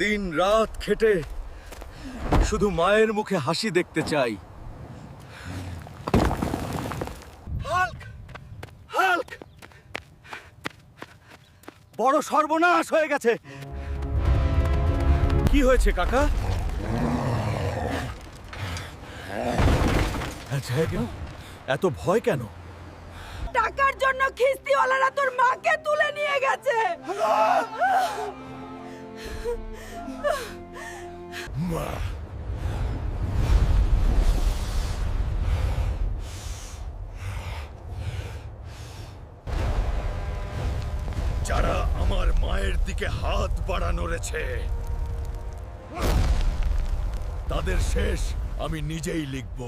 দিন রাত খেটে শুধু মায়ের মুখে হাসি দেখতে চাই। বড় সর্বনাশ হয়ে গেছে। কি হয়েছে কাকা? আচ্ছা, এত ভয় কেন? টাকার জন্য খিস্তিওয়ালারা তোর মাকে তুলে যারা আমার মায়ের দিকে হাত বাড়ানো রেছে তাদের শেষ আমি নিজেই লিখব।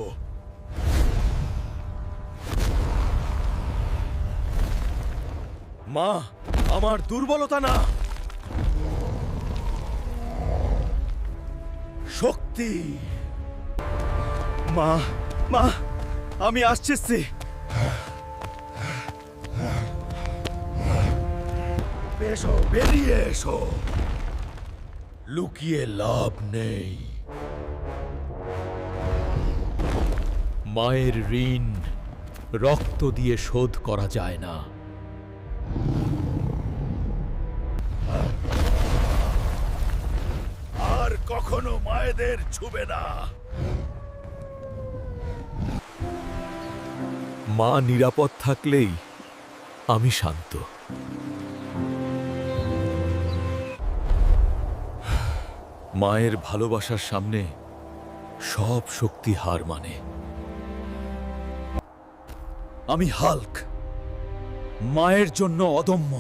মা, আমার দুর্বলতা না। শক্তি। মা মা, আমি আসছি। এসো, বেরিয়ে এসো। লুকিয়ে লাভ নেই। মায়ের ঋণ রক্ত দিয়ে শোধ করা যায় না। কখনো মায়েদের ছুবে না। মা নিরাপদ থাকলেই আমি শান্ত। মায়ের ভালোবাসার সামনে সব শক্তি হার মানে। আমি হাল্ক, মায়ের জন্য অদম্য।